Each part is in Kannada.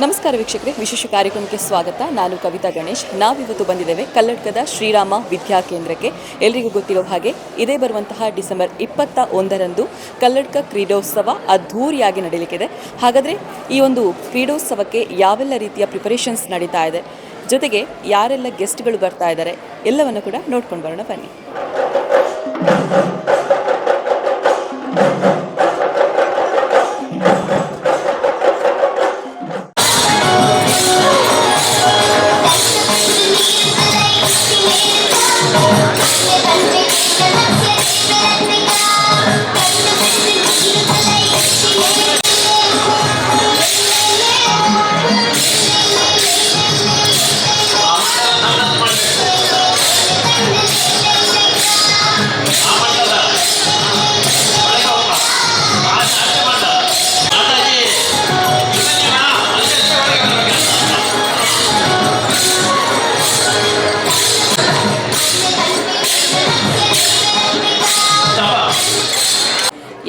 ನಮಸ್ಕಾರ ವೀಕ್ಷಕರೇ, ವಿಶೇಷ ಕಾರ್ಯಕ್ರಮಕ್ಕೆ ಸ್ವಾಗತ. ನಾನು ಕವಿತಾ ಗಣೇಶ್. ನಾವಿವತ್ತು ಬಂದಿದ್ದೇವೆ ಕಲ್ಲಡ್ಕದ ಶ್ರೀರಾಮ ವಿದ್ಯಾ ಕೇಂದ್ರಕ್ಕೆ. ಎಲ್ರಿಗೂ ಗೊತ್ತಿರೋ ಹಾಗೆ, ಇದೇ ಬರುವಂತಹ ಡಿಸೆಂಬರ್ ಇಪ್ಪತ್ತ ಒಂದರಂದು ಕಲ್ಲಡ್ಕ ಕ್ರೀಡೋತ್ಸವ ಅದ್ಧೂರಿಯಾಗಿ ನಡೀಲಿಕ್ಕಿದೆ. ಹಾಗಾದರೆ, ಈ ಒಂದು ಕ್ರೀಡೋತ್ಸವಕ್ಕೆ ಯಾವೆಲ್ಲ ರೀತಿಯ ಪ್ರಿಪರೇಷನ್ಸ್ ನಡೀತಾ ಇದೆ? ಜೊತೆಗೆ, ಯಾರೆಲ್ಲ ಗೆಸ್ಟ್ಗಳು ಬರ್ತಾ ಇದ್ದಾರೆ? ಎಲ್ಲವನ್ನು ಕೂಡ ನೋಡ್ಕೊಂಡು ಬರೋಣ ಬನ್ನಿ.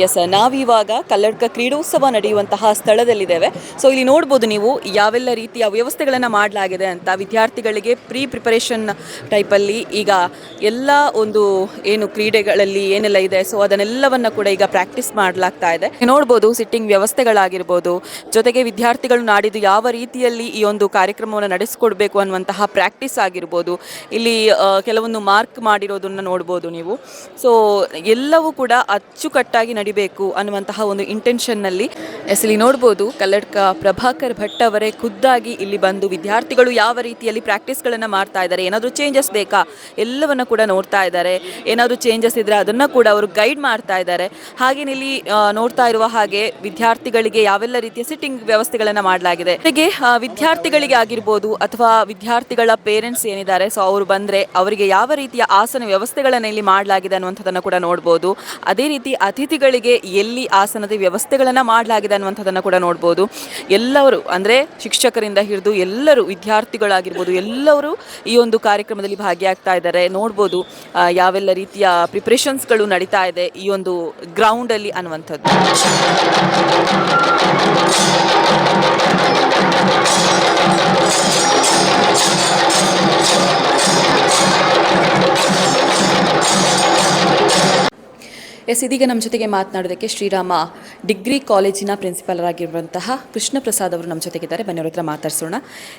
ಎಸ್ ನಾವಿವಾಗ ಕಲ್ಲಡ್ಕ ಕ್ರೀಡೋತ್ಸವ ನಡೆಯುವಂತಹ ಸ್ಥಳದಲ್ಲಿದ್ದೇವೆ. ಸೊ ಇಲ್ಲಿ ನೋಡ್ಬೋದು ನೀವು ಯಾವೆಲ್ಲ ರೀತಿಯ ವ್ಯವಸ್ಥೆಗಳನ್ನು ಮಾಡಲಾಗಿದೆ ಅಂತ. ವಿದ್ಯಾರ್ಥಿಗಳಿಗೆ ಪ್ರೀ ಪ್ರಿಪರೇಷನ್ ಟೈಪಲ್ಲಿ ಈಗ ಎಲ್ಲ ಒಂದು ಏನು ಕ್ರೀಡೆಗಳಲ್ಲಿ ಏನೆಲ್ಲ ಇದೆ. ಸೊ ಅದನ್ನೆಲ್ಲವನ್ನು ಕೂಡ ಈಗ ಪ್ರಾಕ್ಟೀಸ್ ಮಾಡಲಾಗ್ತಾ ಇದೆ. ನೋಡ್ಬೋದು ಸಿಟ್ಟಿಂಗ್ ವ್ಯವಸ್ಥೆಗಳಾಗಿರ್ಬೋದು, ಜೊತೆಗೆ ವಿದ್ಯಾರ್ಥಿಗಳು ನಾಡಿದ್ದು ಯಾವ ರೀತಿಯಲ್ಲಿ ಈ ಒಂದು ಕಾರ್ಯಕ್ರಮವನ್ನು ನಡೆಸಿಕೊಡ್ಬೇಕು ಅನ್ನುವಂತಹ ಪ್ರಾಕ್ಟೀಸ್ ಆಗಿರ್ಬೋದು. ಇಲ್ಲಿ ಕೆಲವೊಂದು ಮಾರ್ಕ್ ಮಾಡಿರೋದನ್ನ ನೋಡ್ಬೋದು ನೀವು. ಸೊ ಎಲ್ಲವೂ ಕೂಡ ಅಚ್ಚುಕಟ್ಟಾಗಿ ನಡಿಬೇಕು ಅನ್ನುವಂತಹ ಒಂದು ಇಂಟೆನ್ಷನ್ನಲ್ಲಿ ಎಸ್ ಇಲ್ಲಿ ನೋಡ್ಬೋದು ಕಲ್ಲಡ್ಕ ಪ್ರಭಾಕರ್ ಭಟ್ ಅವರೇ ಖುದ್ದಾಗಿ ಇಲ್ಲಿ ಬಂದು ವಿದ್ಯಾರ್ಥಿಗಳು ಯಾವ ರೀತಿಯಲ್ಲಿ ಪ್ರಾಕ್ಟೀಸ್ಗಳನ್ನು ಮಾಡ್ತಾ ಇದ್ದಾರೆ ಏನಾದರೂ ಚೇಂಜಸ್ ಬೇಕಾ? ಎಲ್ಲವನ್ನ ಕೂಡ ನೋಡ್ತಾ ಇದ್ದಾರೆ. ಏನಾದರೂ ಚೇಂಜಸ್ ಇದ್ರೆ ಅದನ್ನ ಕೂಡ ಅವರು ಗೈಡ್ ಮಾಡ್ತಾ ಇದ್ದಾರೆ. ಹಾಗೆ ಇಲ್ಲಿ ಆ, ನೋಡ್ತಾ ಇರುವ ಹಾಗೆ ವಿದ್ಯಾರ್ಥಿಗಳಿಗೆ ಯಾವೆಲ್ಲ ರೀತಿಯ ಸಿಟ್ಟಿಂಗ್ ವ್ಯವಸ್ಥೆಗಳನ್ನು ಮಾಡಲಾಗಿದೆ. ಹಾಗೆ ವಿದ್ಯಾರ್ಥಿಗಳಿಗೆ ಆಗಿರ್ಬೋದು ಅಥವಾ ವಿದ್ಯಾರ್ಥಿಗಳ ಪೇರೆಂಟ್ಸ್ ಏನಿದ್ದಾರೆ ಸೊ ಅವರು ಬಂದ್ರೆ ಅವರಿಗೆ ಯಾವ ರೀತಿಯ ಆಸನ ವ್ಯವಸ್ಥೆಗಳನ್ನು ಇಲ್ಲಿ ಮಾಡಲಾಗಿದೆ ಅನ್ನುವಂಥದ್ದನ್ನು ಕೂಡ ನೋಡ್ಬೋದು. ಅದೇ ರೀತಿ ಅತಿಥಿಗಳಿಗೆ ಎಲ್ಲಿ ಆಸನದ ವ್ಯವಸ್ಥೆಗಳನ್ನು ಮಾಡಲಾಗಿದೆ ಅನ್ನುವಂಥದ್ದನ್ನು ಕೂಡ ನೋಡ್ಬೋದು. ಎಲ್ಲರೂ ಅಂದರೆ ಶಿಕ್ಷಕರಿಂದ ಹಿಡಿದು ಎಲ್ಲರೂ ವಿದ್ಯಾರ್ಥಿಗಳಾಗಿರ್ಬೋದು, ಎಲ್ಲರೂ ಈ ಒಂದು ಕಾರ್ಯಕ್ರಮದಲ್ಲಿ ಭಾಗಿಯಾಗ್ತಾ ಇದ್ದಾರೆ. ನೋಡ್ಬೋದು ಯಾವೆಲ್ಲ ರೀತಿಯ ಪ್ರಿಪ್ರೇಷನ್ಸ್ಗಳು ನಡೀತಾ ಇದೆ ಈ ಒಂದು ಗ್ರೌಂಡಲ್ಲಿ ಅನ್ನುವಂಥದ್ದು. ಎಸ್, ಇದೀಗ ನಮ್ಮ ಜೊತೆಗೆ ಮಾತನಾಡೋದಕ್ಕೆ ಶ್ರೀರಾಮ ಡಿಗ್ರಿ ಕಾಲೇಜಿನ ಪ್ರಿನ್ಸಿಪಾಲರಾಗಿರುವಂತಹ ಕೃಷ್ಣ ಪ್ರಸಾದ್ ಅವರು ನಮ್ಮ ಜೊತೆಗಿದ್ದಾರೆ. ಬನ್ನಿ ಹತ್ರ ಮಾತಾಡ್ಸೋಣ.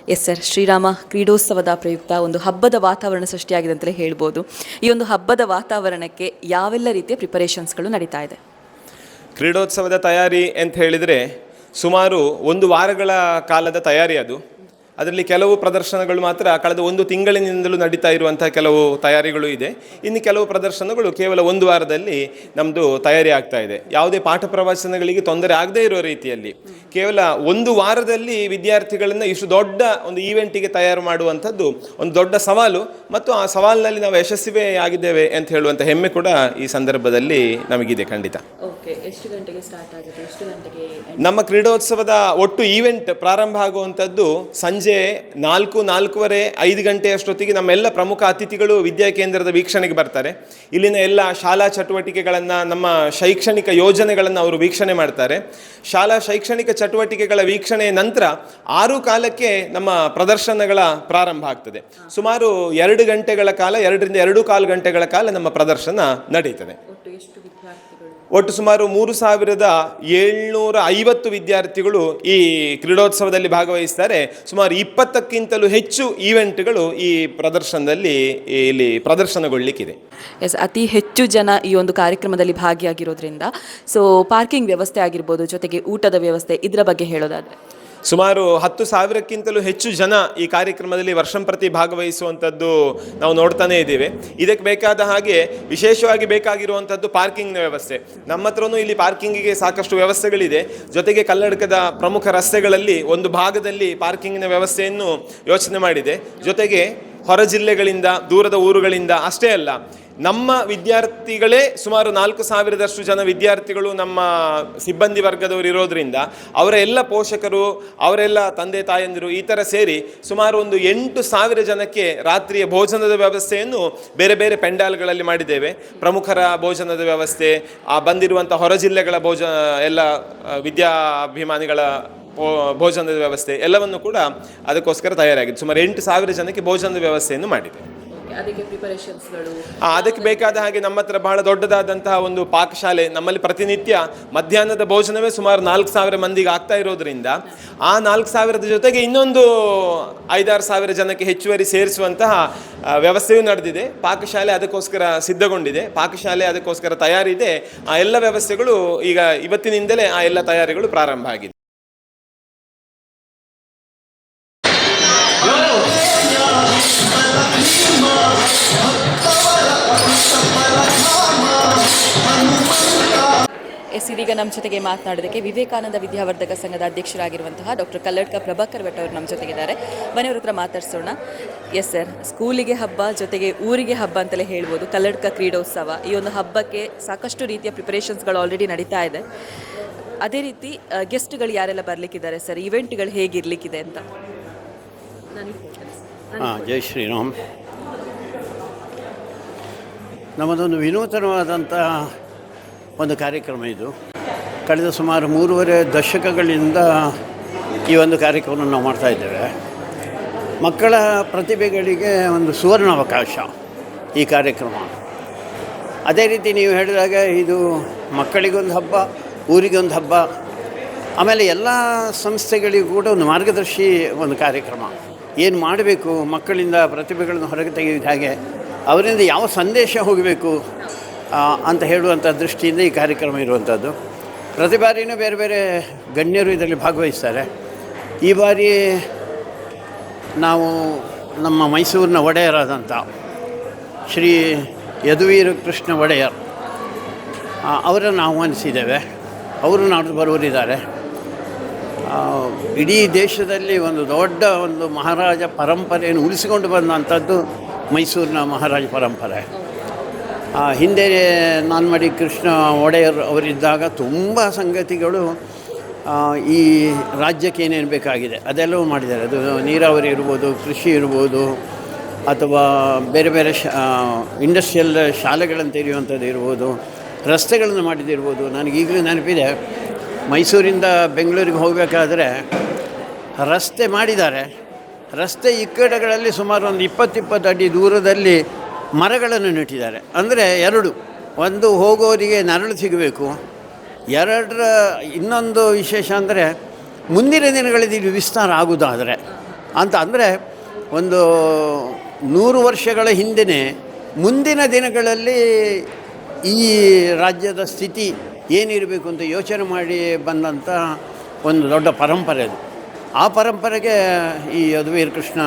ಎಸ್, ಸರ್, ಶ್ರೀರಾಮ ಕ್ರೀಡೋತ್ಸವದ ಪ್ರಯುಕ್ತ ಒಂದು ಹಬ್ಬದ ವಾತಾವರಣ ಸೃಷ್ಟಿಯಾಗಿದೆ ಅಂತಲೇ ಹೇಳ್ಬೋದು. ಈ ಒಂದು ಹಬ್ಬದ ವಾತಾವರಣಕ್ಕೆ ಯಾವೆಲ್ಲ ರೀತಿಯ ಪ್ರಿಪರೇಷನ್ಸ್ಗಳು ನಡೀತಾ ಇದೆ? ಕ್ರೀಡೋತ್ಸವದ ತಯಾರಿ ಅಂತ ಹೇಳಿದರೆ ಸುಮಾರು ಒಂದು ವಾರಗಳ ಕಾಲದ ತಯಾರಿ ಅದು. ಅದರಲ್ಲಿ ಕೆಲವು ಪ್ರದರ್ಶನಗಳು ಮಾತ್ರ ಕಳೆದ ಒಂದು ತಿಂಗಳಿನಿಂದಲೂ ನಡೀತಾ ಇರುವಂತಹ ಕೆಲವು ತಯಾರಿಗಳು ಇದೆ. ಇನ್ನು ಕೆಲವು ಪ್ರದರ್ಶನಗಳು ಕೇವಲ ಒಂದು ವಾರದಲ್ಲಿ ನಮ್ಮದು ತಯಾರಿ ಆಗ್ತಾ ಇದೆ. ಯಾವುದೇ ಪಾಠ ಪ್ರವಚನಗಳಿಗೆ ತೊಂದರೆ ಆಗದೇ ಇರೋ ರೀತಿಯಲ್ಲಿ ಕೇವಲ ಒಂದು ವಾರದಲ್ಲಿ ವಿದ್ಯಾರ್ಥಿಗಳನ್ನು ಇಷ್ಟು ದೊಡ್ಡ ಒಂದು ಈವೆಂಟಿಗೆ ತಯಾರು ಮಾಡುವಂಥದ್ದು ಒಂದು ದೊಡ್ಡ ಸವಾಲು ಮತ್ತು ಆ ಸವಾಲಿನಲ್ಲಿ ನಾವು ಯಶಸ್ವಿಯೇ ಆಗಿದ್ದೇವೆ ಅಂತ ಹೇಳುವಂಥ ಹೆಮ್ಮೆ ಕೂಡ ಈ ಸಂದರ್ಭದಲ್ಲಿ ನಮಗಿದೆ ಖಂಡಿತ. ಎಷ್ಟು ಗಂಟೆಗೆ ಸ್ಟಾರ್ಟ್ ಆಗುತ್ತೆ? ಎಷ್ಟು ಗಂಟೆಗೆ ನಮ್ಮ ಕ್ರೀಡೋತ್ಸವದ ಒಟ್ಟು ಈವೆಂಟ್ ಪ್ರಾರಂಭ ಆಗುವಂಥದ್ದು ಸಂಜೆ ನಾಲ್ಕು ನಾಲ್ಕೂವರೆ ಐದು ಗಂಟೆಯಷ್ಟೊತ್ತಿಗೆ ನಮ್ಮೆಲ್ಲ ಪ್ರಮುಖ ಅತಿಥಿಗಳು ವಿದ್ಯಾ ಕೇಂದ್ರದ ವೀಕ್ಷಣೆಗೆ ಬರ್ತಾರೆ. ಇಲ್ಲಿನ ಎಲ್ಲ ಶಾಲಾ ಚಟುವಟಿಕೆಗಳನ್ನು ನಮ್ಮ ಶೈಕ್ಷಣಿಕ ಯೋಜನೆಗಳನ್ನು ಅವರು ವೀಕ್ಷಣೆ ಮಾಡ್ತಾರೆ. ಶಾಲಾ ಶೈಕ್ಷಣಿಕ ಚಟುವಟಿಕೆಗಳ ವೀಕ್ಷಣೆಯ ನಂತರ ಆರು ಕಾಲಕ್ಕೆ ನಮ್ಮ ಪ್ರದರ್ಶನಗಳ ಪ್ರಾರಂಭ ಆಗ್ತದೆ. ಸುಮಾರು ಎರಡು ಗಂಟೆಗಳ ಕಾಲ ಎರಡರಿಂದ ಎರಡು ಕಾಲು ಗಂಟೆಗಳ ಕಾಲ ನಮ್ಮ ಪ್ರದರ್ಶನ ನಡೀತದೆ. ಒಟ್ಟು ಎಷ್ಟು ವಿದ್ಯಾರ್ಥಿಗಳು ಒಟ್ಟು ಸುಮಾರು ಮೂರು ಸಾವಿರದ ಏಳ್ನೂರ ಐವತ್ತು ವಿದ್ಯಾರ್ಥಿಗಳು ಈ ಕ್ರೀಡೋತ್ಸವದಲ್ಲಿ ಭಾಗವಹಿಸ್ತಾರೆ. ಸುಮಾರು ಇಪ್ಪತ್ತಕ್ಕಿಂತಲೂ ಹೆಚ್ಚು ಈವೆಂಟ್ಗಳು ಈ ಪ್ರದರ್ಶನದಲ್ಲಿ ಇಲ್ಲಿ ಪ್ರದರ್ಶನಗೊಳ್ಳಿಕ್ಕಿದೆ. ಎಸ್ ಅತಿ ಹೆಚ್ಚು ಜನ ಈ ಒಂದು ಕಾರ್ಯಕ್ರಮದಲ್ಲಿ ಭಾಗಿಯಾಗಿರೋದ್ರಿಂದ ಸೊ ಪಾರ್ಕಿಂಗ್ ವ್ಯವಸ್ಥೆ ಆಗಿರ್ಬೋದು, ಜೊತೆಗೆ ಊಟದ ವ್ಯವಸ್ಥೆ ಇದರ ಬಗ್ಗೆ ಹೇಳೋದಾದ್ರೆ. ಸುಮಾರು ಹತ್ತು ಸಾವಿರಕ್ಕಿಂತಲೂ ಹೆಚ್ಚು ಜನ ಈ ಕಾರ್ಯಕ್ರಮದಲ್ಲಿ ವರ್ಷಂಪ್ರತಿ ಭಾಗವಹಿಸುವಂಥದ್ದು ನಾವು ನೋಡ್ತಾನೇ ಇದ್ದೇವೆ. ಇದಕ್ಕೆ ಬೇಕಾದ ಹಾಗೆ ವಿಶೇಷವಾಗಿ ಬೇಕಾಗಿರುವಂಥದ್ದು ಪಾರ್ಕಿಂಗ್ನ ವ್ಯವಸ್ಥೆ. ನಮ್ಮ ಹತ್ರನೂ ಇಲ್ಲಿ ಪಾರ್ಕಿಂಗಿಗೆ ಸಾಕಷ್ಟು ವ್ಯವಸ್ಥೆಗಳಿದೆ. ಜೊತೆಗೆ ಕನ್ನಡಕದ ಪ್ರಮುಖ ರಸ್ತೆಗಳಲ್ಲಿ ಒಂದು ಭಾಗದಲ್ಲಿ ಪಾರ್ಕಿಂಗಿನ ವ್ಯವಸ್ಥೆಯನ್ನು ಯೋಚನೆ ಮಾಡಿದೆ. ಜೊತೆಗೆ ಹೊರ ಜಿಲ್ಲೆಗಳಿಂದ ದೂರದ ಊರುಗಳಿಂದ ಅಷ್ಟೇ ಅಲ್ಲ ನಮ್ಮ ವಿದ್ಯಾರ್ಥಿಗಳೇ ಸುಮಾರು ನಾಲ್ಕು ಸಾವಿರದಷ್ಟು ಜನ ವಿದ್ಯಾರ್ಥಿಗಳು ನಮ್ಮ ಸಿಬ್ಬಂದಿ ವರ್ಗದವರು ಇರೋದ್ರಿಂದ ಅವರ ಎಲ್ಲ ಪೋಷಕರು, ಅವರೆಲ್ಲ ತಂದೆ ತಾಯಂದಿರು ಈ ಥರ ಸೇರಿ ಸುಮಾರು ಒಂದು ಎಂಟು ಸಾವಿರ ಜನಕ್ಕೆ ರಾತ್ರಿಯ ಭೋಜನದ ವ್ಯವಸ್ಥೆಯನ್ನು ಬೇರೆ ಬೇರೆ ಪೆಂಡಾಲ್ಗಳಲ್ಲಿ ಮಾಡಿದ್ದೇವೆ. ಪ್ರಮುಖರ ಭೋಜನದ ವ್ಯವಸ್ಥೆ, ಆ ಬಂದಿರುವಂಥ ಹೊರ ಜಿಲ್ಲೆಗಳ ಭೋಜ, ಎಲ್ಲ ವಿದ್ಯಾಭಿಮಾನಿಗಳ ಭೋಜನದ ವ್ಯವಸ್ಥೆ ಎಲ್ಲವನ್ನು ಕೂಡ ಅದಕ್ಕೋಸ್ಕರ ತಯಾರಾಗಿದೆ. ಸುಮಾರು ಎಂಟು ಸಾವಿರ ಜನಕ್ಕೆ ಭೋಜನದ ವ್ಯವಸ್ಥೆಯನ್ನು ಮಾಡಿದೆ ಅದಕ್ಕೆ ಪ್ರಿಪರೇಷನ್ಸ್ಗಳು ಅದಕ್ಕೆ ಬೇಕಾದ ಹಾಗೆ ನಮ್ಮ ಹತ್ರ ಬಹಳ ದೊಡ್ಡದಾದಂತಹ ಒಂದು ಪಾಕಶಾಲೆ, ನಮ್ಮಲ್ಲಿ ಪ್ರತಿನಿತ್ಯ ಮಧ್ಯಾಹ್ನದ ಭೋಜನವೇ ಸುಮಾರು ನಾಲ್ಕು ಸಾವಿರ ಮಂದಿಗೆ ಆಗ್ತಾ ಇರೋದ್ರಿಂದ ಆ ನಾಲ್ಕು ಸಾವಿರದ ಜೊತೆಗೆ ಇನ್ನೊಂದು ಐದಾರು ಸಾವಿರ ಜನಕ್ಕೆ ಹೆಚ್ಚುವರಿ ಸೇರಿಸುವಂತಹ ವ್ಯವಸ್ಥೆಯೂ ನಡೆದಿದೆ. ಪಾಕಶಾಲೆ ಅದಕ್ಕೋಸ್ಕರ ಸಿದ್ಧಗೊಂಡಿದೆ. ಪಾಕಶಾಲೆ ಅದಕ್ಕೋಸ್ಕರ ತಯಾರಿದೆ. ಆ ಎಲ್ಲ ವ್ಯವಸ್ಥೆಗಳು ಈಗ ಇವತ್ತಿನಿಂದಲೇ ಆ ಎಲ್ಲ ತಯಾರಿಗಳು ಪ್ರಾರಂಭ ಆಗಿದೆ. ನಮ್ಮ ಜೊತೆಗೆ ಮಾತನಾಡೋದಕ್ಕೆ ವಿವೇಕಾನಂದ ವಿದ್ಯಾವರ್ಧಕ ಸಂಘದ ಅಧ್ಯಕ್ಷರಾಗಿರುವಂತಹ ಡಾಕ್ಟರ್ ಕಲ್ಲಡ್ಕ ಪ್ರಭಾಕರ್ ಭಟ್ ಅವರು ನಮ್ಮ ಜೊತೆಗಿದ್ದಾರೆ. ಮನೆಯವ್ರ ಹತ್ರ ಮಾತಾಡ್ಸೋಣ. ಎಸ್ ಸರ್ ಸ್ಕೂಲಿಗೆ ಹಬ್ಬ ಜೊತೆಗೆ ಊರಿಗೆ ಹಬ್ಬ ಅಂತಲೇ ಹೇಳ್ಬೋದು. ಕಲ್ಲಡ್ಕ ಕ್ರೀಡೋತ್ಸವ. ಈ ಒಂದು ಹಬ್ಬಕ್ಕೆ ಸಾಕಷ್ಟು ರೀತಿಯ ಪ್ರಿಪರೇಷನ್ಸ್ಗಳು ಆಲ್ರೆಡಿ ನಡೀತಾ ಇದೆ. ಅದೇ ರೀತಿ ಗೆಸ್ಟ್ಗಳು ಯಾರೆಲ್ಲ ಬರಲಿಕ್ಕಿದ್ದಾರೆ ಸರ್ ಇವೆಂಟ್ಗಳು ಹೇಗಿರ್ಲಿಕ್ಕಿದೆ ಅಂತ? ಹಾಂ ಜೈ ಶ್ರೀರಾಮ್. ನಮ್ಮದೊಂದು ವಿನೂತನವಾದಂತಹ ಒಂದು ಕಾರ್ಯಕ್ರಮ ಇದು. ಕಳೆದ ಸುಮಾರು ಮೂರುವರೆ ದಶಕಗಳಿಂದ ಈ ಒಂದು ಕಾರ್ಯಕ್ರಮವನ್ನು ನಾವು ಮಾಡ್ತಾ ಇದ್ದೇವೆ. ಮಕ್ಕಳ ಪ್ರತಿಭೆಗಳಿಗೆ ಒಂದು ಸುವರ್ಣ ಅವಕಾಶ ಈ ಕಾರ್ಯಕ್ರಮ. ಅದೇ ರೀತಿ ನೀವು ಹೇಳಿದಾಗ ಇದು ಮಕ್ಕಳಿಗೊಂದು ಹಬ್ಬ, ಊರಿಗೊಂದು ಹಬ್ಬ, ಆಮೇಲೆ ಎಲ್ಲ ಸಂಸ್ಥೆಗಳಿಗೂ ಕೂಡ ಒಂದು ಮಾರ್ಗದರ್ಶಿ ಒಂದು ಕಾರ್ಯಕ್ರಮ. ಏನು ಮಾಡಬೇಕು, ಮಕ್ಕಳಿಂದ ಪ್ರತಿಭೆಗಳನ್ನು ಹೊರಗೆ ತೆಗೆದ ಹಾಗೆ, ಅವರಿಂದ ಯಾವ ಸಂದೇಶ ಹೋಗಬೇಕು ಅಂತ ಹೇಳುವಂಥ ದೃಷ್ಟಿಯಿಂದ ಈ ಕಾರ್ಯಕ್ರಮ ಇರುವಂಥದ್ದು. ಪ್ರತಿ ಬಾರಿಯೂ ಬೇರೆ ಬೇರೆ ಗಣ್ಯರು ಇದರಲ್ಲಿ ಭಾಗವಹಿಸ್ತಾರೆ. ಈ ಬಾರಿ ನಾವು ನಮ್ಮ ಮೈಸೂರಿನ ಒಡೆಯರಾದಂಥ ಶ್ರೀ ಯದುವೀರ ಕೃಷ್ಣ ಒಡೆಯರ್ ಅವರನ್ನು ಆಹ್ವಾನಿಸಿದ್ದೇವೆ. ಅವರು ನಾಡು ಬರುವರಿದ್ದಾರೆ ಇಡೀ ದೇಶದಲ್ಲಿ ಒಂದು ದೊಡ್ಡ ಒಂದು ಮಹಾರಾಜ ಪರಂಪರೆಯನ್ನು ಉಳಿಸಿಕೊಂಡು ಬಂದಂಥದ್ದು ಮೈಸೂರಿನ ಮಹಾರಾಜ ಪರಂಪರೆ. ಹಿಂದೆ ಮಾಡಿ ಕೃಷ್ಣ ಒಡೆಯರ್ ಅವರಿದ್ದಾಗ ತುಂಬ ಸಂಗತಿಗಳು ಈ ರಾಜ್ಯಕ್ಕೆ ಏನೇನು ಬೇಕಾಗಿದೆ, ಅದೆಲ್ಲವೂ ಮಾಡಿದ್ದಾರೆ. ಅದು ನೀರಾವರಿ ಇರ್ಬೋದು, ಕೃಷಿ ಇರ್ಬೋದು, ಅಥವಾ ಬೇರೆ ಬೇರೆ ಶಾ ಇಂಡಸ್ಟ್ರಿಯಲ್ ಶಾಲೆಗಳನ್ನು ತೆರೆಯುವಂಥದ್ದು ಇರ್ಬೋದು, ರಸ್ತೆಗಳನ್ನು ಮಾಡಿದಿರ್ಬೋದು ನನಗೆ ಈಗಲೂ ನೆನಪಿದೆ, ಮೈಸೂರಿಂದ ಬೆಂಗಳೂರಿಗೆ ಹೋಗಬೇಕಾದ್ರೆ ರಸ್ತೆ ಮಾಡಿದ್ದಾರೆ. ರಸ್ತೆ ಇಕ್ಕಡಗಳಲ್ಲಿ ಸುಮಾರು ಒಂದು ಇಪ್ಪತ್ತಿಪ್ಪತ್ತು ಅಡಿ ದೂರದಲ್ಲಿ ಮರಗಳನ್ನು ನೆಟ್ಟಿದ್ದಾರೆ. ಅಂದರೆ ಎರಡು. ಒಂದು ಹೋಗೋರಿಗೆ ನರಳು ಸಿಗಬೇಕು. ಎರಡರ ಇನ್ನೊಂದು ವಿಶೇಷ ಅಂದರೆ ಮುಂದಿನ ದಿನಗಳಲ್ಲಿ ಇದು ವಿಸ್ತಾರ ಆಗುವುದಾದರೆ ಅಂತ ಅಂದರೆ ಒಂದು ನೂರು ವರ್ಷಗಳ ಹಿಂದೆಯೇ ಮುಂದಿನ ದಿನಗಳಲ್ಲಿ ಈ ರಾಜ್ಯದ ಸ್ಥಿತಿ ಏನಿರಬೇಕು ಅಂತ ಯೋಚನೆ ಮಾಡಿ ಬಂದಂಥ ಒಂದು ದೊಡ್ಡ ಪರಂಪರೆ ಅದು. ಆ ಪರಂಪರೆಗೆ ಈ ಯದುವೀರ್ ಕೃಷ್ಣ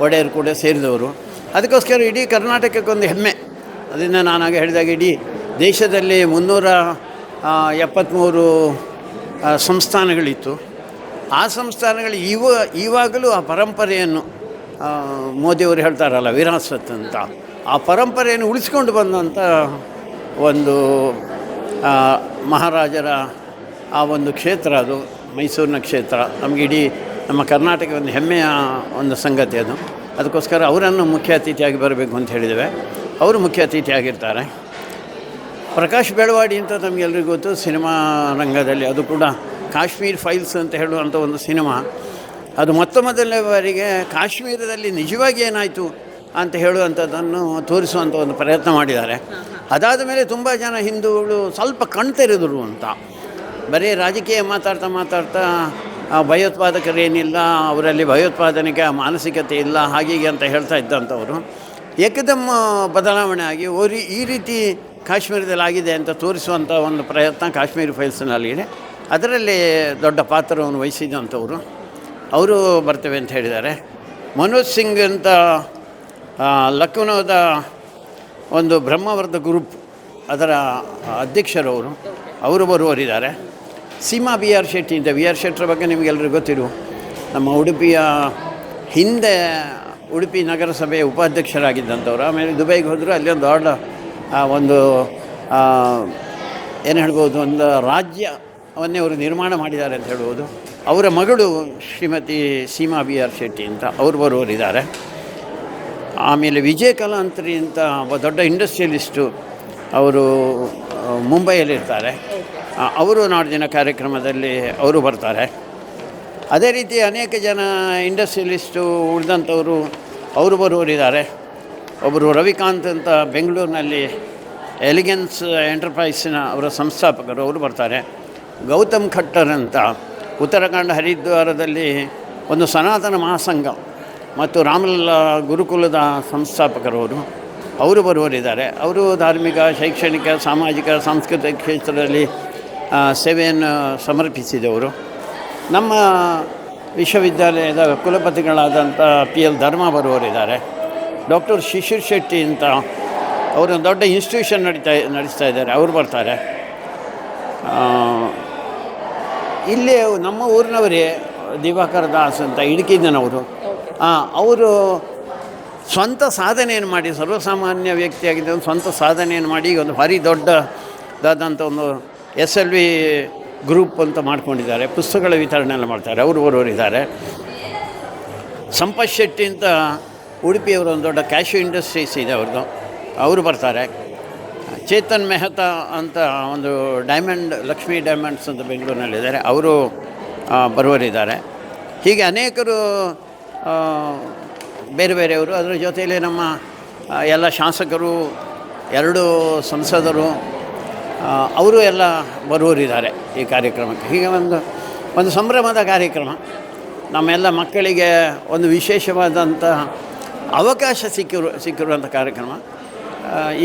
ಒಡೆಯರ್ ಕೂಡ ಸೇರಿದವರು. ಅದಕ್ಕೋಸ್ಕರ ಇಡೀ ಕರ್ನಾಟಕಕ್ಕೊಂದು ಹೆಮ್ಮೆ. ಅದರಿಂದ ನಾನಾಗ ಹೇಳಿದಾಗ ಇಡೀ ದೇಶದಲ್ಲಿ ಮುನ್ನೂರ ಎಪ್ಪತ್ತ್ಮೂರು ಸಂಸ್ಥಾನಗಳಿತ್ತು. ಆ ಸಂಸ್ಥಾನಗಳು ಇವ, ಇವಾಗಲೂ ಆ ಪರಂಪರೆಯನ್ನು ಮೋದಿಯವರು ಹೇಳ್ತಾರಲ್ಲ, ವಿರಾಸತ್ ಅಂತ. ಆ ಪರಂಪರೆಯನ್ನು ಉಳಿಸ್ಕೊಂಡು ಬಂದಂಥ ಒಂದು ಮಹಾರಾಜರ ಆ ಒಂದು ಕ್ಷೇತ್ರ ಅದು, ಮೈಸೂರಿನ ಕ್ಷೇತ್ರ. ನಮಗೆ ಇಡೀ ನಮ್ಮ ಕರ್ನಾಟಕ ಒಂದು ಹೆಮ್ಮೆಯ ಒಂದು ಸಂಗತಿ ಅದು. ಅದಕ್ಕೋಸ್ಕರ ಅವರನ್ನು ಮುಖ್ಯ ಅತಿಥಿಯಾಗಿ ಬರಬೇಕು ಅಂತ ಹೇಳಿದ್ದೇವೆ. ಅವರು ಮುಖ್ಯ ಅತಿಥಿಯಾಗಿರ್ತಾರೆ ಪ್ರಕಾಶ್ ಬೆಳವಾಡಿ ಅಂತ ನಮಗೆಲ್ಲರಿಗೂ ಗೊತ್ತು, ಸಿನಿಮಾ ರಂಗದಲ್ಲಿ ಅದು ಕೂಡ ಕಾಶ್ಮೀರ್ ಫೈಲ್ಸ್ ಅಂತ ಹೇಳುವಂಥ ಒಂದು ಸಿನಿಮಾ. ಅದು ಮೊತ್ತ ಮೊದಲನೇ ಬಾರಿಗೆ ಕಾಶ್ಮೀರದಲ್ಲಿ ನಿಜವಾಗಿ ಏನಾಯಿತು ಅಂತ ಹೇಳುವಂಥದ್ದನ್ನು ತೋರಿಸುವಂಥ ಒಂದು ಪ್ರಯತ್ನ ಮಾಡಿದ್ದಾರೆ. ಅದಾದ ಮೇಲೆ ತುಂಬ ಜನ ಹಿಂದೂಗಳು ಸ್ವಲ್ಪ ಕಣ್ತೆರೆದರು ಅಂತ. ಬರೀ ರಾಜಕೀಯ ಮಾತಾಡ್ತಾ ಮಾತಾಡ್ತಾ ಭಯೋತ್ಪಾದಕರೇನಿಲ್ಲ ಅವರಲ್ಲಿ ಭಯೋತ್ಪಾದನೆಗೆ ಆ ಮಾನಸಿಕತೆ ಇಲ್ಲ ಹಾಗೀಗೆ ಅಂತ ಹೇಳ್ತಾ ಇದ್ದಂಥವರು. ಏಕದಮ್ ಬದಲಾವಣೆ ಆಗಿ ಓರಿ ಈ ರೀತಿ ಕಾಶ್ಮೀರದಲ್ಲಿ ಆಗಿದೆ ಅಂತ ತೋರಿಸುವಂಥ ಒಂದು ಪ್ರಯತ್ನ ಕಾಶ್ಮೀರಿ ಫೈಲ್ಸ್ನಲ್ಲಿದೆ ಅದರಲ್ಲಿ ದೊಡ್ಡ ಪಾತ್ರವನ್ನು ವಹಿಸಿದಂಥವರು. ಅವರು ಬರ್ತೇವೆ ಅಂತ ಹೇಳಿದ್ದಾರೆ. ಮನೋಜ್ ಸಿಂಗ್ ಅಂತ ಆ, ಲಕ್ನೋದ ಒಂದು ಬ್ರಹ್ಮವರ್ಧ ಗ್ರೂಪ್ ಅದರ ಅಧ್ಯಕ್ಷರವರು ಅವರು ಬರುವವರಿದ್ದಾರೆ. ಸೀಮಾ ಬಿ ಆರ್ ಶೆಟ್ಟಿ ಅಂತ ವಿ ಆರ್ ಶೆಟ್ಟರ ಬಗ್ಗೆ ನಿಮಗೆಲ್ಲರಿಗೂ ಗೊತ್ತಿರು. ನಮ್ಮ ಉಡುಪಿಯ ಹಿಂದೆ ಉಡುಪಿ ನಗರಸಭೆಯ ಉಪಾಧ್ಯಕ್ಷರಾಗಿದ್ದಂಥವ್ರು. ಆಮೇಲೆ ದುಬೈಗೆ ಹೋದರು, ಅಲ್ಲಿ ಒಂದು ದೊಡ್ಡ ಒಂದು ಏನು ಹೇಳ್ಬೋದು, ಒಂದು ರಾಜ್ಯವನ್ನೇ ಅವರು ನಿರ್ಮಾಣ ಮಾಡಿದ್ದಾರೆ ಅಂತ ಹೇಳ್ಬೋದು. ಅವರ ಮಗಳು ಶ್ರೀಮತಿ ಸೀಮಾ ಬಿ ಆರ್ ಶೆಟ್ಟಿ ಅಂತ ಅವರು ಬರುವವರಿದ್ದಾರೆ. ಆಮೇಲೆ ವಿಜಯ ಕಲಾಂತ್ರಿ ಅಂತ ಒಬ್ಬ ದೊಡ್ಡ ಇಂಡಸ್ಟ್ರಿಯಲಿಸ್ಟು, ಅವರು ಮುಂಬೈಯಲ್ಲಿರ್ತಾರೆ. ಅವರು ನಾಡಿನ ಕಾರ್ಯಕ್ರಮದಲ್ಲಿ ಅವರು ಬರ್ತಾರೆ. ಅದೇ ರೀತಿ ಅನೇಕ ಜನ ಇಂಡಸ್ಟ್ರಿಯಲಿಸ್ಟು ಉಳಿದಂಥವರು ಅವರು ಬರುವವರಿದ್ದಾರೆ. ಒಬ್ಬರು ರವಿಕಾಂತ್ ಅಂತ ಬೆಂಗಳೂರಿನಲ್ಲಿ ಎಲಿಗೆನ್ಸ್ ಎಂಟರ್ಪ್ರೈಸಿನ ಅವರ ಸಂಸ್ಥಾಪಕರು ಅವರು ಬರ್ತಾರೆ. ಗೌತಮ್ ಖಟ್ಟರ್ ಅಂತ ಉತ್ತರಾಖಂಡ ಹರಿದ್ವಾರದಲ್ಲಿ ಒಂದು ಸನಾತನ ಮಹಾಸಂಘ ಮತ್ತು ರಾಮಲಲ್ಲಾ ಗುರುಕುಲದ ಸಂಸ್ಥಾಪಕರವರು ಅವರು ಬರುವವರಿದ್ದಾರೆ. ಅವರು ಧಾರ್ಮಿಕ, ಶೈಕ್ಷಣಿಕ, ಸಾಮಾಜಿಕ, ಸಾಂಸ್ಕೃತಿಕ ಕ್ಷೇತ್ರದಲ್ಲಿ ಸೇವೆಯನ್ನು ಸಮರ್ಪಿಸಿದವರು. ನಮ್ಮ ವಿಶ್ವವಿದ್ಯಾಲಯದ ಕುಲಪತಿಗಳಾದಂಥ ಪಿ ಎಲ್ ಧರ್ಮ ಬರುವವರಿದ್ದಾರೆ. ಡಾಕ್ಟರ್ ಶಿಶಿರ್ ಶೆಟ್ಟಿ ಅಂತ ಅವರು ದೊಡ್ಡ ಇನ್ಸ್ಟಿಟ್ಯೂಷನ್ ನಡೀತಾ, ನಡೆಸ್ತಾ ಇದ್ದಾರೆ. ಅವರು ಬರ್ತಾರೆ. ಇಲ್ಲಿ ನಮ್ಮ ಊರಿನವರೇ ದಿವಾಕರ ದಾಸ್ ಅಂತ ಇಡುಕಿದ್ದನವರು ಅವರು ಸ್ವಂತ ಸಾಧನೆಯನ್ನು ಮಾಡಿ, ಸರ್ವಸಾಮಾನ್ಯ ವ್ಯಕ್ತಿಯಾಗಿದ್ದ ಒಂದು ಸ್ವಂತ ಸಾಧನೆಯನ್ನು ಮಾಡಿ, ಈಗ ಒಂದು ಭಾರಿ ದೊಡ್ಡದಾದಂಥ ಒಂದು ಎಸ್ ಎಲ್ ವಿ ಗ್ರೂಪ್ ಅಂತ ಮಾಡ್ಕೊಂಡಿದ್ದಾರೆ. ಪುಸ್ತಕಗಳ ವಿತರಣೆ ಎಲ್ಲ ಮಾಡ್ತಾರೆ. ಅವರು ಬರೋರಿದ್ದಾರೆ ಸಂಪತ್ ಶೆಟ್ಟಿ ಅಂತ ಉಡುಪಿಯವರು ಒಂದು ದೊಡ್ಡ ಕ್ಯಾಶು ಇಂಡಸ್ಟ್ರೀಸ್ ಇದೆ ಅವ್ರದ್ದು. ಅವರು ಬರ್ತಾರೆ. ಚೇತನ್ ಮೆಹ್ತಾ ಅಂತ ಒಂದು ಡೈಮಂಡ್, ಲಕ್ಷ್ಮೀ ಡೈಮಂಡ್ಸ್ ಅಂತ ಬೆಂಗಳೂರಿನಲ್ಲಿದ್ದಾರೆ. ಅವರು ಬರುವರಿದ್ದಾರೆ ಹೀಗೆ ಅನೇಕರು ಬೇರೆ ಬೇರೆಯವರು ಅದರ ಜೊತೆಯಲ್ಲಿ ನಮ್ಮ ಎಲ್ಲ ಶಾಸಕರು, ಎರಡು ಸಂಸದರು ಅವರು ಎಲ್ಲ ಬರುವರಿದ್ದಾರೆ ಈ ಕಾರ್ಯಕ್ರಮಕ್ಕೆ. ಹೀಗೆ ಒಂದು ಒಂದು ಸಂಭ್ರಮದ ಕಾರ್ಯಕ್ರಮ. ನಮ್ಮೆಲ್ಲ ಮಕ್ಕಳಿಗೆ ಒಂದು ವಿಶೇಷವಾದಂಥ ಅವಕಾಶ ಸಿಕ್ಕಿರು, ಸಿಕ್ಕಿರುವಂಥ ಕಾರ್ಯಕ್ರಮ.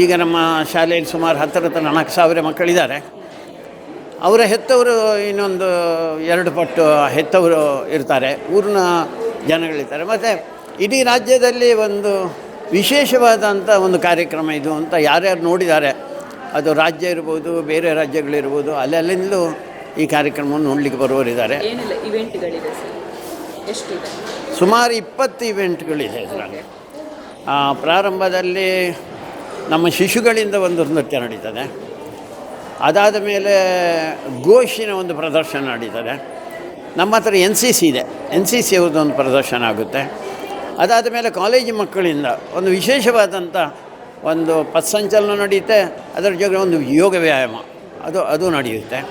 ಈಗ ನಮ್ಮ ಶಾಲೆಯಲ್ಲಿ ಸುಮಾರು ಹತ್ತರ ಹತ್ರ ನಾಲ್ಕು ಸಾವಿರ ಮಕ್ಕಳಿದ್ದಾರೆ. ಅವರ ಹೆತ್ತವರು ಇನ್ನೊಂದು ಎರಡು ಪಟ್ಟು ಹೆತ್ತವರು ಇರ್ತಾರೆ. ಊರಿನ ಜನಗಳಿರ್ತಾರೆ. ಮತ್ತು ಇಡೀ ರಾಜ್ಯದಲ್ಲಿ ಒಂದು ವಿಶೇಷವಾದಂಥ ಒಂದು ಕಾರ್ಯಕ್ರಮ ಇದು ಅಂತ ಯಾರ್ಯಾರು ನೋಡಿದ್ದಾರೆ. ಅದು ರಾಜ್ಯ ಇರ್ಬೋದು ಬೇರೆ ರಾಜ್ಯಗಳಿರ್ಬೋದು ಅಲ್ಲಲ್ಲಿಂದಲೂ ಈ ಕಾರ್ಯಕ್ರಮವನ್ನು ನೋಡಲಿಕ್ಕೆ ಬರುವವರಿದ್ದಾರೆ. ಸುಮಾರು ಇಪ್ಪತ್ತು ಇವೆಂಟ್ಗಳಿದೆ ಇದರಲ್ಲಿ ಪ್ರಾರಂಭದಲ್ಲಿ ನಮ್ಮ ಶಿಶುಗಳಿಂದ ಒಂದು ನೃತ್ಯ ನಡೀತದೆ. ಅದಾದ ಮೇಲೆ ಘೋಷಿನ ಒಂದು ಪ್ರದರ್ಶನ ನಡೀತದೆ. ನಮ್ಮ ಹತ್ರ ಎನ್ ಸಿ ಸಿ ಇದೆ. ಎನ್ ಸಿ ಸಿ ಅವ್ರದ್ದು ಒಂದು ಪ್ರದರ್ಶನ ಆಗುತ್ತೆ. ಅದಾದ ಮೇಲೆ ಕಾಲೇಜು ಮಕ್ಕಳಿಂದ ಒಂದು ವಿಶೇಷವಾದಂಥ ಒಂದು ಪಥಸಂಚಲನ ನಡೆಯುತ್ತೆ. ಅದರ ಜೊತೆ ಒಂದು ಯೋಗ ವ್ಯಾಯಾಮ. ಅದು ಅದು ನಡೆಯುತ್ತೆ.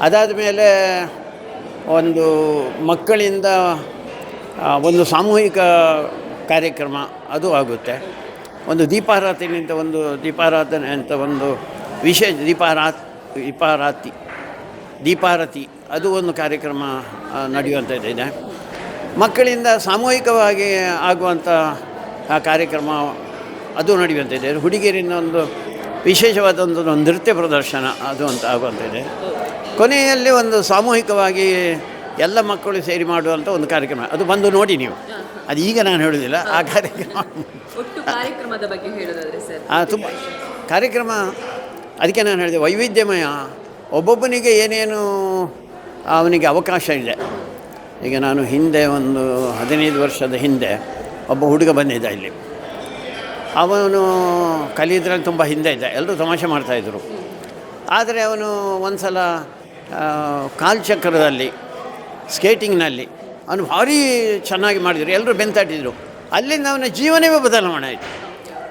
ಅದಾದ ಮೇಲೆ ಒಂದು ಮಕ್ಕಳಿಂದ ಒಂದು ಸಾಮೂಹಿಕ ಕಾರ್ಯಕ್ರಮ ಅದು ಆಗುತ್ತೆ. ಒಂದು ದೀಪಾರಾಧನೆ ಒಂದು ದೀಪಾರಾಧನೆ ಅಂತ ಒಂದು ವಿಶೇಷ ದೀಪಾರಾ, ದೀಪಾರಾತಿ, ದೀಪಾರತಿ, ಅದು ಒಂದು ಕಾರ್ಯಕ್ರಮ ನಡೆಯುವಂಥದ್ದಿದೆ. ಮಕ್ಕಳಿಂದ ಸಾಮೂಹಿಕವಾಗಿ ಆಗುವಂಥ ಆ ಕಾರ್ಯಕ್ರಮ ಅದು ನಡೆಯುವಂತಿದೆ. ಹುಡುಗಿಯರಿಂದ ಒಂದು ವಿಶೇಷವಾದ ಒಂದು ನೃತ್ಯ ಪ್ರದರ್ಶನ ಅದು ಅಂತ ಆಗುವಂತಿದೆ. ಕೊನೆಯಲ್ಲಿ ಒಂದು ಸಾಮೂಹಿಕವಾಗಿ ಎಲ್ಲ ಮಕ್ಕಳು ಸೇರಿ ಮಾಡುವಂಥ ಒಂದು ಕಾರ್ಯಕ್ರಮ. ಅದು ಬಂದು ನೋಡಿ ನೀವು. ಅದು ಈಗ ನಾನು ಹೇಳುವುದಿಲ್ಲ ಆ ಕಾರ್ಯಕ್ರಮ ಕಾರ್ಯಕ್ರಮದ ಬಗ್ಗೆ ಹೇಳೋದಾದ್ರೆ ಸರ್ ತುಂಬ ಕಾರ್ಯಕ್ರಮ ಅದಕ್ಕೆ ನಾನು ಹೇಳಿದೆ ವೈವಿಧ್ಯಮಯ. ಒಬ್ಬೊಬ್ಬನಿಗೆ ಏನೇನು ಅವನಿಗೆ ಅವಕಾಶ ಇದೆ ಈಗ ನಾನು ಹಿಂದೆ ಒಂದು ಹದಿನೈದು ವರ್ಷದ ಹಿಂದೆ ಒಬ್ಬ ಹುಡುಗ ಬಂದಿದ್ದ ಇಲ್ಲಿ. ಅವನು ಕಲಿಯೋದ್ರಲ್ಲಿ ತುಂಬ ಹಿಂದೆ ಇದ್ದ. ಎಲ್ಲರೂ ತಮಾಷೆ ಮಾಡ್ತಾಯಿದ್ರು ಆದರೆ ಅವನು ಒಂದು ಸಲ ಕಾಲು ಚಕ್ರದಲ್ಲಿ, ಸ್ಕೇಟಿಂಗ್ನಲ್ಲಿ ಅವನು ಭಾರಿ ಚೆನ್ನಾಗಿ ಮಾಡಿದರು. ಎಲ್ಲರೂ ಬೆಂತಾಟಿದ್ರು ಅಲ್ಲಿಂದ ಅವನ ಜೀವನವೇ ಬದಲಾವಣೆ ಆಯಿತು.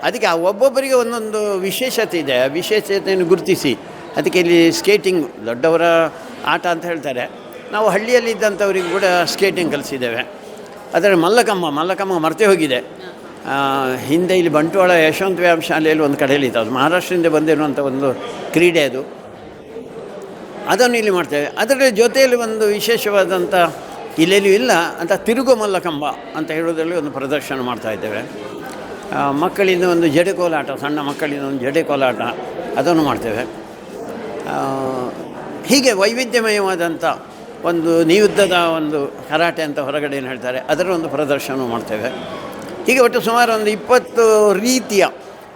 ಅದಕ್ಕೆ ಆ ಒಬ್ಬೊಬ್ಬರಿಗೆ ಒಂದೊಂದು ವಿಶೇಷತೆ ಇದೆ. ಆ ವಿಶೇಷತೆಯನ್ನು ಗುರುತಿಸಿ, ಅದಕ್ಕೆ ಇಲ್ಲಿ ಸ್ಕೇಟಿಂಗ್ ದೊಡ್ಡವರ ಆಟ ಅಂತ ಹೇಳ್ತಾರೆ. ನಾವು ಹಳ್ಳಿಯಲ್ಲಿದ್ದಂಥವ್ರಿಗೆ ಕೂಡ ಸ್ಕೇಟಿಂಗ್ ಕಲಿಸಿದ್ದೇವೆ. ಅದರಲ್ಲಿ ಮಲ್ಲಕಮ್ಮ ಮಲ್ಲಕಮ್ಮ ಮರ್ತೆ ಹೋಗಿದೆ. ಹಿಂದೆ ಇಲ್ಲಿ ಬಂಟ್ವಾಳ ಯಶವಂತ ವ್ಯಾಯಾಮ ಶಾಲೆಯಲ್ಲಿ ಒಂದು ಕಡೆಯಲ್ಲಿ ಇತ್ತು. ಅದು ಮಹಾರಾಷ್ಟ್ರದಿಂದ ಬಂದಿರುವಂಥ ಒಂದು ಕ್ರೀಡೆ ಅದು. ಅದನ್ನು ಇಲ್ಲಿ ಮಾಡ್ತೇವೆ. ಅದರ ಜೊತೆಯಲ್ಲಿ ಒಂದು ವಿಶೇಷವಾದಂಥ ಇಲ್ಲೆಲ್ಲೂ ಇಲ್ಲ ಅಂತ ತಿರುಗು ಮಲ್ಲಕಂಬ ಅಂತ ಹೇಳೋದ್ರಲ್ಲಿ ಒಂದು ಪ್ರದರ್ಶನ ಮಾಡ್ತಾ ಇದ್ದೇವೆ. ಮಕ್ಕಳಿಂದ ಒಂದು ಜಡೆ ಕೋಲಾಟ, ಸಣ್ಣ ಮಕ್ಕಳಿಂದ ಒಂದು ಜಡೆ ಕೋಲಾಟ ಅದನ್ನು ಮಾಡ್ತೇವೆ. ಹೀಗೆ ವೈವಿಧ್ಯಮಯವಾದಂಥ ಒಂದು ನಿಯುದ್ಧದ ಒಂದು ಕರಾಟೆ ಅಂತ ಹೊರಗಡೆ ಏನು ಹೇಳ್ತಾರೆ ಅದರ ಒಂದು ಪ್ರದರ್ಶನ ಮಾಡ್ತೇವೆ. ಹೀಗೆ ಒಟ್ಟು ಸುಮಾರು ಒಂದು ಇಪ್ಪತ್ತು ರೀತಿಯ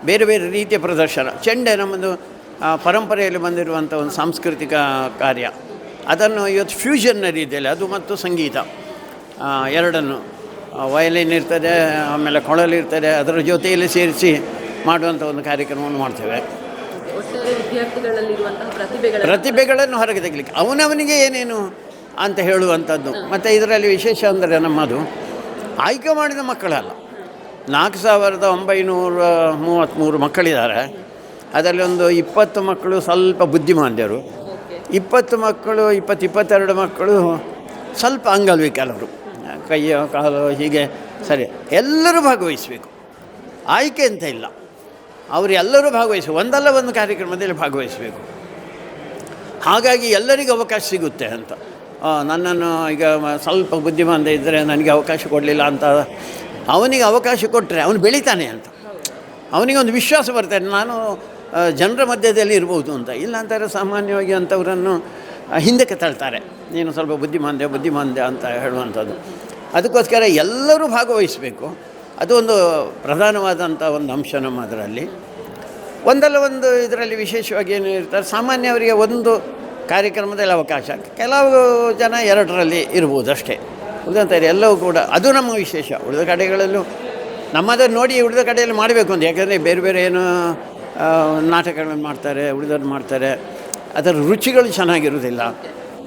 ಬೇರೆ ಬೇರೆ ರೀತಿಯ ಪ್ರದರ್ಶನ. ಚೆಂಡೆ ನಮ್ಮದು ಪರಂಪರೆಯಲ್ಲಿ ಬಂದಿರುವಂಥ ಒಂದು ಸಾಂಸ್ಕೃತಿಕ ಕಾರ್ಯ. ಅದನ್ನು ಇವತ್ತು ಫ್ಯೂಷನ್ನ ರೀತಿಯಲ್ಲಿ ಅದು ಮತ್ತು ಸಂಗೀತ ಎರಡನ್ನು. ವಯಲಿನ್ ಇರ್ತದೆ ಆಮೇಲೆ ಕೊಳಲು ಇರ್ತದೆ ಅದರ ಜೊತೆಯಲ್ಲಿ ಸೇರಿಸಿ ಮಾಡುವಂಥ ಒಂದು ಕಾರ್ಯಕ್ರಮವನ್ನು ಮಾಡ್ತೇವೆ. ಪ್ರತಿಭೆಗಳನ್ನು ಹೊರಗೆ ತೆಗಲಿಕ್ಕೆ. ಅವನವನಿಗೆ ಏನೇನು ಅಂತ ಹೇಳುವಂಥದ್ದು. ಮತ್ತು ಇದರಲ್ಲಿ ವಿಶೇಷ ಅಂದರೆ ನಮ್ಮದು ಆಯ್ಕೆ ಮಾಡಿದ ಮಕ್ಕಳಲ್ಲ. ನಾಲ್ಕು ಸಾವಿರದ ಒಂಬೈನೂರ ಮೂವತ್ತ್ಮೂರು ಮಕ್ಕಳಿದ್ದಾರೆ. ಅದರಲ್ಲಿ ಒಂದು ಇಪ್ಪತ್ತು ಮಕ್ಕಳು ಸ್ವಲ್ಪ ಬುದ್ಧಿಮಾಂದ್ಯರು. ಇಪ್ಪತ್ತು ಮಕ್ಕಳು, ಇಪ್ಪತ್ತು, ಇಪ್ಪತ್ತೆರಡು ಮಕ್ಕಳು ಸ್ವಲ್ಪ ಅಂಗವಿಕಲರು ಕೈಯೋ, ಕಾಲು, ಹೀಗೆ, ಸರಿ. ಎಲ್ಲರೂ ಭಾಗವಹಿಸಬೇಕು. ಆಯ್ಕೆ ಅಂತ ಇಲ್ಲ. ಅವರೆಲ್ಲರೂ ಭಾಗವಹಿಸಿ ಒಂದಲ್ಲ ಒಂದು ಕಾರ್ಯಕ್ರಮದಲ್ಲಿ ಭಾಗವಹಿಸಬೇಕು. ಹಾಗಾಗಿ ಎಲ್ಲರಿಗೂ ಅವಕಾಶ ಸಿಗುತ್ತೆ ಅಂತ. ನನ್ನನ್ನು ಈಗ ಸ್ವಲ್ಪ ಬುದ್ಧಿಮಾಂದ ಇದ್ದರೆ ನನಗೆ ಅವಕಾಶ ಕೊಡಲಿಲ್ಲ ಅಂತ. ಅವನಿಗೆ ಅವಕಾಶ ಕೊಟ್ಟರೆ ಅವನು ಬೆಳಿತಾನೆ ಅಂತ. ಅವನಿಗೆ ಒಂದು ವಿಶ್ವಾಸ ಬರ್ತದೆ, ನಾನು ಜನರ ಮಧ್ಯದಲ್ಲಿ ಇರ್ಬೋದು ಅಂತ. ಇಲ್ಲ ಅಂತಾರೆ ಸಾಮಾನ್ಯವಾಗಿ ಅಂಥವರನ್ನು ಹಿಂದಕ್ಕೆ ತಳ್ತಾರೆ. ನೀನು ಸ್ವಲ್ಪ ಬುದ್ಧಿಮಾಂದ್ಯ ಬುದ್ಧಿಮಾಂದ್ಯ ಅಂತ ಹೇಳುವಂಥದ್ದು. ಅದಕ್ಕೋಸ್ಕರ ಎಲ್ಲರೂ ಭಾಗವಹಿಸಬೇಕು. ಅದು ಒಂದು ಪ್ರಧಾನವಾದಂಥ ಒಂದು ಅಂಶ ನಮ್ಮ ಅದರಲ್ಲಿ ಒಂದಲ್ಲ ಒಂದು ಇದರಲ್ಲಿ ವಿಶೇಷವಾಗಿ ಏನು ಇರ್ತಾರೆ ಸಾಮಾನ್ಯವರಿಗೆ ಒಂದು ಕಾರ್ಯಕ್ರಮದಲ್ಲಿ ಅವಕಾಶ. ಕೆಲವು ಜನ ಎರಡರಲ್ಲಿ ಇರ್ಬೋದು ಅಷ್ಟೇ. ಉಳಿದಂತಾರೆ ಎಲ್ಲವೂ ಕೂಡ. ಅದು ನಮ್ಮ ವಿಶೇಷ. ಉಳಿದ ಕಡೆಗಳಲ್ಲೂ ನಮ್ಮದನ್ನು ನೋಡಿ ಉಳಿದ ಕಡೆಯಲ್ಲಿ ಮಾಡಬೇಕು ಅಂತ. ಯಾಕಂದರೆ ಬೇರೆ ಬೇರೆ ಏನು ನಾಟಕಗಳನ್ನು ಮಾಡ್ತಾರೆ, ಉಳಿದವ್ರು ಮಾಡ್ತಾರೆ. ಅದರ ರುಚಿಗಳು ಚೆನ್ನಾಗಿರುವುದಿಲ್ಲ.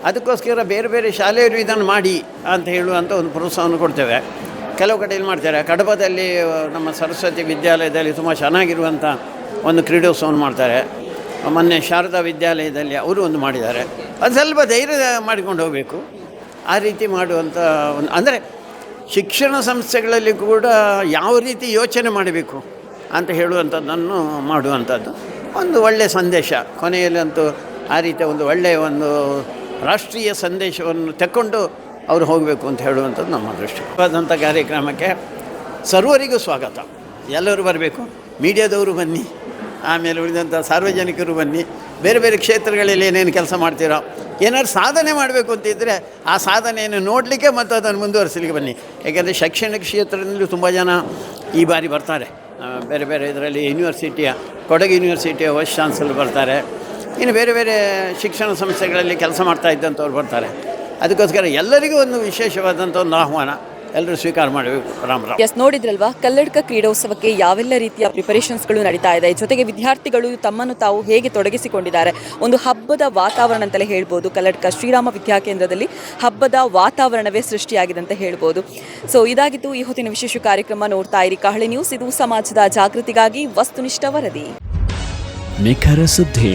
ಅದಕ್ಕೋಸ್ಕರ ಬೇರೆ ಬೇರೆ ಶಾಲೆಯವರು ಇದನ್ನು ಮಾಡಿ ಅಂತ ಹೇಳುವಂಥ ಒಂದು ಪ್ರೋತ್ಸಾಹವನ್ನು ಕೊಡ್ತೇವೆ. ಕೆಲವು ಕಡೆಯಲ್ಲಿ ಮಾಡ್ತಾರೆ. ಕಡಬದಲ್ಲಿ, ನಮ್ಮ ಸರಸ್ವತಿ ವಿದ್ಯಾಲಯದಲ್ಲಿ ತುಂಬ ಚೆನ್ನಾಗಿರುವಂಥ ಒಂದು ಕ್ರೀಡೋತ್ಸವವನ್ನು ಮಾಡ್ತಾರೆ. ಮೊನ್ನೆ ಶಾರದಾ ವಿದ್ಯಾಲಯದಲ್ಲಿ ಅವರು ಒಂದು ಮಾಡಿದ್ದಾರೆ. ಅದು ಸ್ವಲ್ಪ ಧೈರ್ಯ ಮಾಡಿಕೊಂಡು ಹೋಗಬೇಕು. ಆ ರೀತಿ ಮಾಡುವಂಥ ಒಂದು, ಅಂದರೆ ಶಿಕ್ಷಣ ಸಂಸ್ಥೆಗಳಲ್ಲಿ ಕೂಡ ಯಾವ ರೀತಿ ಯೋಚನೆ ಮಾಡಬೇಕು ಅಂತ ಹೇಳುವಂಥದ್ದನ್ನು ಮಾಡುವಂಥದ್ದು ಒಂದು ಒಳ್ಳೆಯ ಸಂದೇಶ. ಕೊನೆಯಲ್ಲಂತೂ ಆ ರೀತಿಯ ಒಂದು ಒಳ್ಳೆಯ ಒಂದು ರಾಷ್ಟ್ರೀಯ ಸಂದೇಶವನ್ನು ತಕ್ಕೊಂಡು ಅವರು ಹೋಗಬೇಕು ಅಂತ ಹೇಳುವಂಥದ್ದು ನಮ್ಮ ದೃಷ್ಟಿ. ಆದಂಥ ಕಾರ್ಯಕ್ರಮಕ್ಕೆ ಸರ್ವರಿಗೂ ಸ್ವಾಗತ. ಎಲ್ಲರೂ ಬರಬೇಕು. ಮೀಡಿಯಾದವರು ಬನ್ನಿ. ಆಮೇಲೆ ಉಳಿದಂಥ ಸಾರ್ವಜನಿಕರು ಬನ್ನಿ. ಬೇರೆ ಬೇರೆ ಕ್ಷೇತ್ರಗಳಲ್ಲಿ ಏನೇನು ಕೆಲಸ ಮಾಡ್ತೀರೋ, ಏನಾದ್ರು ಸಾಧನೆ ಮಾಡಬೇಕು ಅಂತಿದ್ದರೆ ಆ ಸಾಧನೆಯನ್ನು ನೋಡಲಿಕ್ಕೆ ಮತ್ತು ಅದನ್ನು ಮುಂದುವರಿಸಲಿಕ್ಕೆ ಬನ್ನಿ. ಯಾಕೆಂದರೆ ಶೈಕ್ಷಣಿಕ ಕ್ಷೇತ್ರದಲ್ಲಿ ತುಂಬ ಜನ ಈ ಬಾರಿ ಬರ್ತಾರೆ. ಬೇರೆ ಬೇರೆ ಇದರಲ್ಲಿ ಯೂನಿವರ್ಸಿಟಿಯ, ಕೊಡಗು ಯೂನಿವರ್ಸಿಟಿಯ ವೈಸ್ ಚಾನ್ಸಲರ್ ಬರ್ತಾರೆ. ಇನ್ನು ಬೇರೆ ಬೇರೆ ಶಿಕ್ಷಣ ಸಂಸ್ಥೆಗಳಲ್ಲಿ ಕೆಲಸ ಮಾಡ್ತಾ ಇದ್ದಂಥವ್ರು ಬರ್ತಾರೆ. ಅದಕ್ಕೋಸ್ಕರ ಎಲ್ಲರಿಗೂ ಒಂದು ವಿಶೇಷವಾದಂಥ ಒಂದು ಆಹ್ವಾನ. ಎಲ್ಲರೂ ಸ್ವೀಕಾರ ಮಾಡಬೇಕು ರಾಮ್ ರಾಮ್. ಎಸ್ ನೋಡಿದ್ರಲ್ವಾ? ಕಲ್ಲಡ್ಕ ಕ್ರೀಡೋತ್ಸವಕ್ಕೆ ಯಾವೆಲ್ಲ ರೀತಿಯ ಪ್ರಿಪರೇಷನ್ಸ್ಗಳು ನಡೀತಾ ಇದೆ? ಜೊತೆಗೆ ವಿದ್ಯಾರ್ಥಿಗಳು ತಮ್ಮನ್ನು ತಾವು ಹೇಗೆ ತೊಡಗಿಸಿಕೊಂಡಿದ್ದಾರೆ? ಒಂದು ಹಬ್ಬದ ವಾತಾವರಣ ಅಂತಲೇ ಹೇಳ್ಬೋದು. ಕಲ್ಲಡ್ಕ ಶ್ರೀರಾಮ ವಿದ್ಯಾಕೇಂದ್ರದಲ್ಲಿ ಹಬ್ಬದ ವಾತಾವರಣವೇ ಸೃಷ್ಟಿಯಾಗಿದೆ ಅಂತ ಹೇಳ್ಬೋದು. ಸೊ ಇದಾಗಿತ್ತು ಈ ಹೊತ್ತಿನ ವಿಶೇಷ ಕಾರ್ಯಕ್ರಮ. ನೋಡ್ತಾ ಇರಿ ಕಹಳೆ ನ್ಯೂಸ್ ಇದು ಸಮಾಜದ ಜಾಗೃತಿಗಾಗಿ ವಸ್ತುನಿಷ್ಠ ವರದಿ. ನಿಖರ ಸುದ್ದಿ.